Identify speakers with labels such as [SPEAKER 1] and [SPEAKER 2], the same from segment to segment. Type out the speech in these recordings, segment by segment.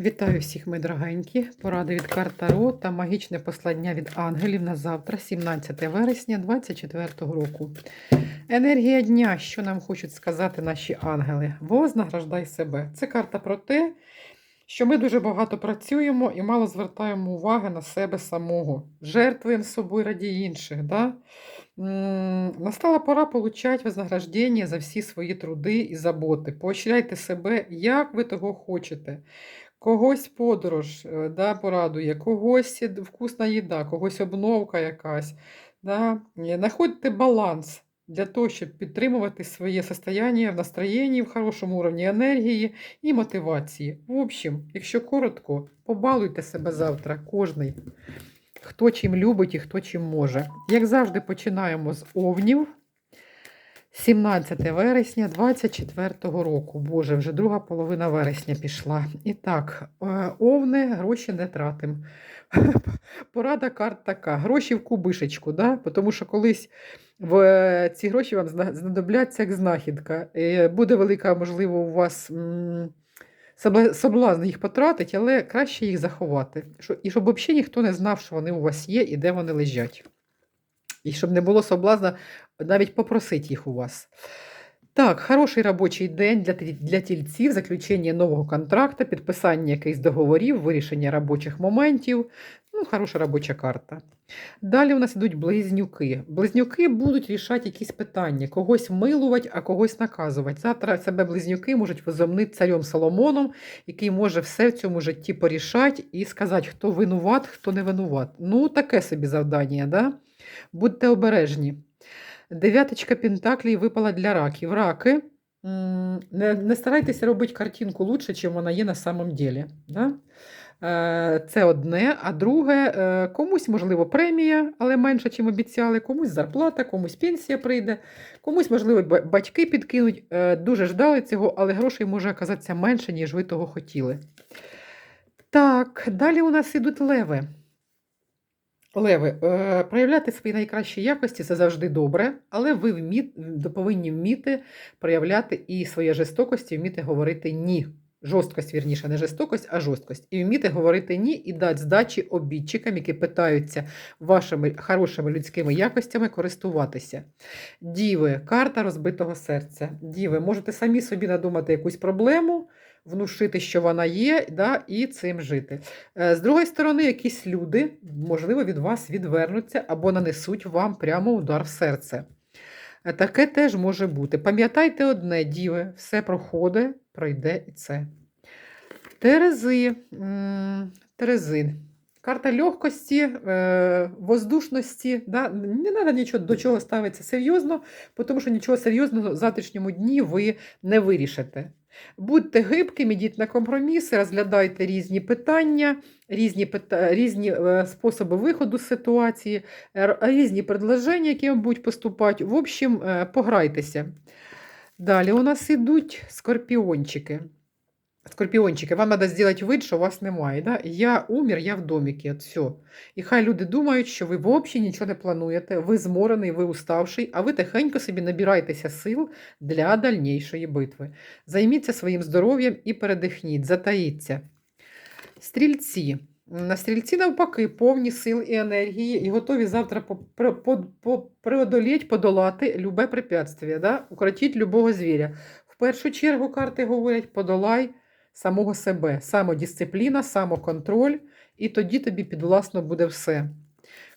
[SPEAKER 1] Вітаю всіх, мої дорогенькі. Поради від карта Таро та магічне послання від ангелів на завтра, 17 вересня 2024 року. Енергія дня, що нам хочуть сказати наші ангели. Вознаграждай себе. Це карта про те, що ми дуже багато працюємо і мало звертаємо уваги на себе самого. Жертвуємо собою раді інших. Да? Настала пора получати вознаграждення за всі свої труди і заботи. Поощряйте себе, як ви того хочете. Когось подорож е, да, порадує, когось вкусна їда, когось обновка якась. Да. Е, Знаходьте баланс для того, щоб підтримувати своє состояние в настроєнні, в хорошому уровні енергії і мотивації. В общем, якщо коротко, побалуйте себе завтра, кожний, хто чим любить і хто чим може. Як завжди, починаємо з овнів. 17 вересня 24 року. Боже, вже друга половина вересня пішла. І так, е, овни, гроші не тратим. Порада карт така: гроші в кубишечку, да? тому що колись в е, ці гроші вам знадобляться як знахідка. Буде велика, можливо, у вас соблазн їх потратити, але краще їх заховати. І щоб взагалі ніхто не знав, що вони у вас є і де вони лежать. І щоб не було соблазна навіть попросити їх у вас. Так, хороший робочий день для, для тільців, заключення нового контракту, підписання якихось договорів, вирішення робочих моментів. Ну, хороша робоча карта. Далі у нас йдуть близнюки. Близнюки будуть рішати якісь питання, когось милувати, а когось наказувати. Завтра себе близнюки можуть возомнити царем Соломоном, який може все в цьому житті порішати і сказати, хто винуват, хто не винуват. Ну, таке собі завдання, да? Будьте обережні. Дев'яточка пентаклів випала для раків. Раки. Не, не старайтеся робити картинку лучше, чим вона є на самом деле. Да? Е, Це одне, а друге, е, комусь, можливо, премія, але менше, чим обіцяли, комусь зарплата, комусь пенсія прийде, комусь, можливо, батьки підкинуть. Е, Дуже ждали цього, але грошей може оказатися менше, ніж ви того хотіли. Так, далі у нас ідуть леви. Леви, е, проявляти свої найкращі якості це завжди добре, але ви вмі, повинні вміти проявляти і своє жорстокості, вміти говорити ні. Жорсткость, вірніше, не жорстокость, а жорсткость. І вміти говорити ні і дати здачі обідчикам, які питаються вашими хорошими людськими якостями користуватися. Діви, карта розбитого серця. Діви, можете самі собі надумати якусь проблему, внушити, що вона є, да, і цим жити. Е, З другої сторони, якісь люди, можливо, від вас відвернуться або нанесуть вам прямо удар в серце. Е, Таке теж може бути. Пам'ятайте одне, діви, все проходить, пройде і це. Терези. Терези. Карта легкості, е, воздушності. Да? Не треба нічого до чого ставитися серйозно, тому що нічого серйозного в завтрашньому дні ви не вирішите. Будьте гибкими, йдіть на компроміси, розглядайте різні питання, різні, пита... різні е, способи виходу з ситуації, різні предложення, які будуть поступати. В общем, е, пограйтеся. Далі у нас ідуть скорпіончики. Скорпіончики, вам треба зробити вид, що вас немає. Да? Я умер, я в доміки. От все. І хай люди думають, що ви взагалі нічого не плануєте, ви зморений, ви уставший, а ви тихенько собі набирайтеся сил для дальнішої битви. Займіться своїм здоров'ям і передихніть, затаїться. Стрільці. На стрільці, навпаки, повні сил і енергії, і готові завтра преодоліть, подолати любе препятствие, да? укротіть любого звіря. В першу чергу карти говорять: подолай самого себе, самодисципліна, самоконтроль, і тоді тобі підвласно буде все.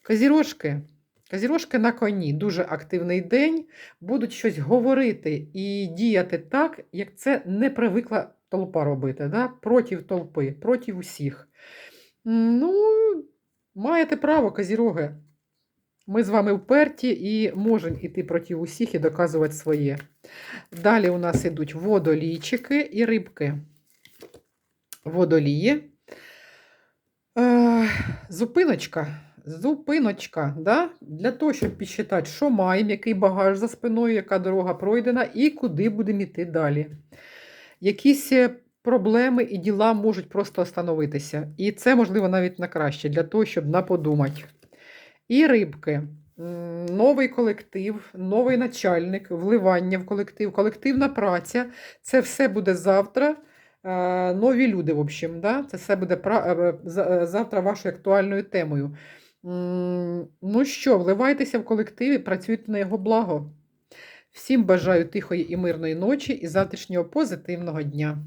[SPEAKER 1] Козірожки. Козірожки на коні, дуже активний день, будуть щось говорити і діяти так, як це не привикла толпа робити, да? проти толпи, проти усіх. Ну, маєте право, козіроги. Ми з вами вперті і можемо йти проти усіх і доказувати своє. Далі у нас йдуть водолійчики і рибки. Водолії. Е, зупиночка. Зупиночка. Да? Для того, щоб підсчитати, що маємо, який багаж за спиною, яка дорога пройдена і куди будемо йти далі. Якісь е, проблеми і діла можуть просто остановитися. І це, можливо, навіть на краще, для того, щоб наподумати. І рибки. Новий колектив, новий начальник, вливання в колектив, колективна праця. Це все буде завтра нові люди, в общем, да? це все буде е, е, завтра вашою актуальною темою. Ну що, вливайтеся в колектив і працюйте на його благо. Всім бажаю тихої і мирної ночі і завтрашнього позитивного дня.